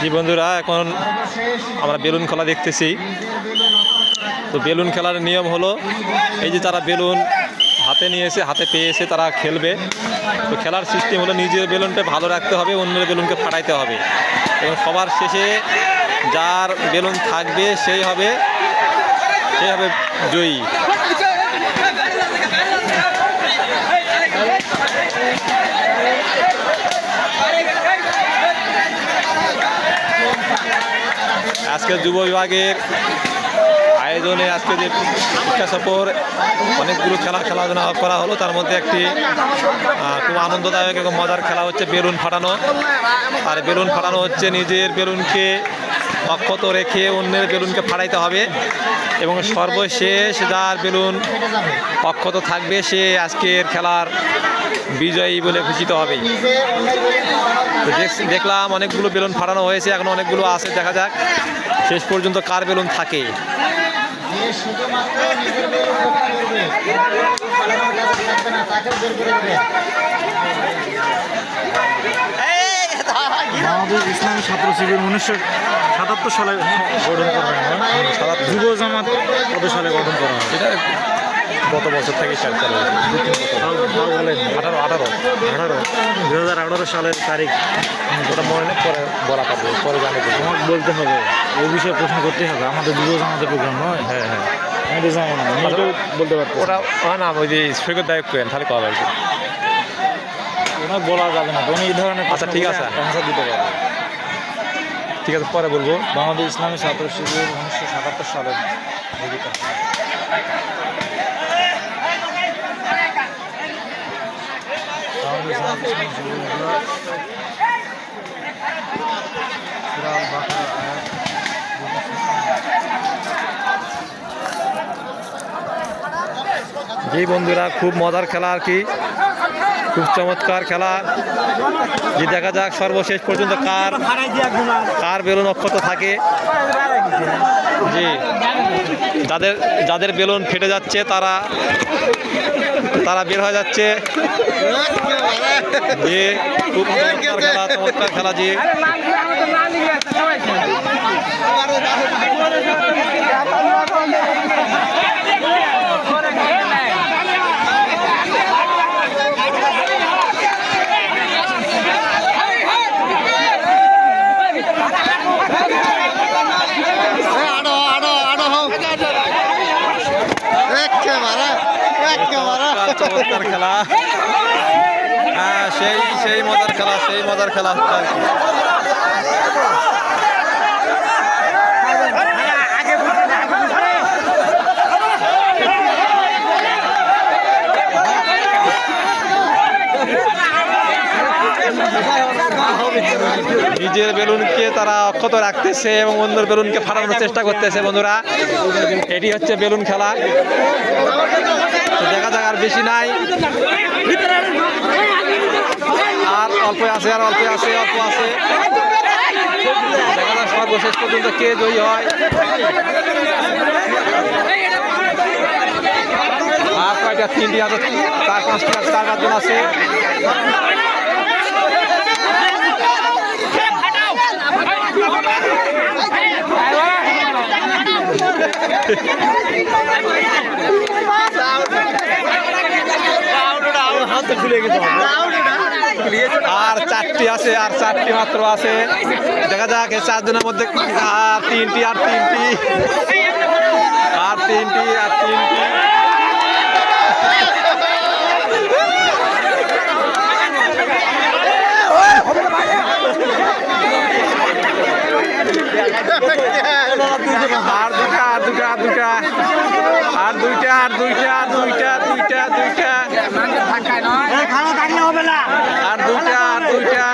জি বন্ধুরা, এখন আমরা বেলুন খেলা দেখতেছি। তো বেলুন খেলার নিয়ম হলো, এই যে তারা বেলুন হাতে নিয়েছে, হাতে পেয়েছে, তারা খেলবে। তো খেলার সিস্টেম হলো নিজের বেলুনটা ভালো রাখতে হবে, অন্যের বেলুনকে ফাটাইতে হবে। এবং সবার শেষে যার বেলুন থাকবে, সেই হবে সেই হবে জয়ী। আজকে যুব বিভাগের আয়োজনে আজকে যে শিক্ষা সফর অনেকগুলো খেলা খেলাধুলা করা হলো। তার মধ্যে একটি খুব আনন্দদায়ক এবং মজার খেলা হচ্ছে বেলুন ফাটানো। আর বেলুন ফাটানো হচ্ছে নিজের বেলুনকে অক্ষত রেখে অন্যের বেলুনকে ফাটাইতে হবে এবং সর্বশেষ যার বেলুন অক্ষত থাকবে সে আজকের খেলার বিজয়ী বলে ঘোষিত হবে। দেখলাম অনেকগুলো বেলুন ফাটানো হয়েছে এখন অনেকগুলো আছে দেখা যাক শেষ পর্যন্ত কার বেলুন থাকে। মাহবুব ইসলামী ছাত্র শিবির উনিশশো সাতাত্তর সালে গঠন করা হয়। যুব জামাত কত সালে গঠন করা হয়। এটা গত বছর থেকে স্টার্ট করা হয়েছে। আঠারো আঠারো। আঠারো। দু হাজার আঠারো সালের তারিখ। ওটা মনে নেই পরে বলা পাবো পরে জানে দেবো। আমাকে বলতে হবে এই বিষয়ে প্রশ্ন করতে হবে। আমাদের যুব জামাতের প্রোগ্রাম নয়? হ্যাঁ হ্যাঁ। আমি জানি না বলতে পারব ওটা ওটা না ওই যে সৈকত দায়ক করেন তাহলে করা যাবে। ওনার বলা যাবে না উনি এই ধরনের আচ্ছা, ঠিক আছে। অ্যান্সার দিতে পারবে। ঠিক আছে পরে বলব। বাংলাদেশ ইসলামী ছাত্র শিবির উনিশশো সাতাত্তর সালের বাংলাদেশ ইসলামী শিবির সুরাল বাকারা আয়াত জি বন্ধুরা, খুব মজার খেলা আর কি। খুব চমৎকার খেলা। যে দেখা যাক সর্বশেষ পর্যন্ত কার কার বেলুন অক্ষত থাকে। জি। যাদের যাদের বেলুন ফেটে যাচ্ছে, তারা তারা বের হয়ে যাচ্ছে। যে খুব চমৎকার খেলা খেলা জি। চমৎকার খেলা। হ্যাঁ সেই সেই মজার খেলা, সেই মজার খেলা। নিজের বেলুনকে তারা অক্ষত রাখতেছে এবং অন্যের বেলুনকে ফাটানোর চেষ্টা করতেছে, বন্ধুরা। এটি হচ্ছে বেলুন খেলা। দেখা যাক আর বেশি নাই। আর অল্প আছে, আর অল্প আছে অল্প আছে। দেখা যাক সর্বশেষ পর্যন্ত কে জয়ী হয়। আর কয়টা তিনটি আছে, চার পাঁচটি আছে, চার আছে। আর চারটি আছে আর চারটি মাত্র আছে দেখা যাক এই চারজনের মধ্যে আর তিনটি আর তিনটি আর তিনটি আর তিনটি আর দুটা আর দুইটা আর দুইটা আর দুইটা আর দুইটা দুইটা দুইটা। আর দুইটা আর দুইটা।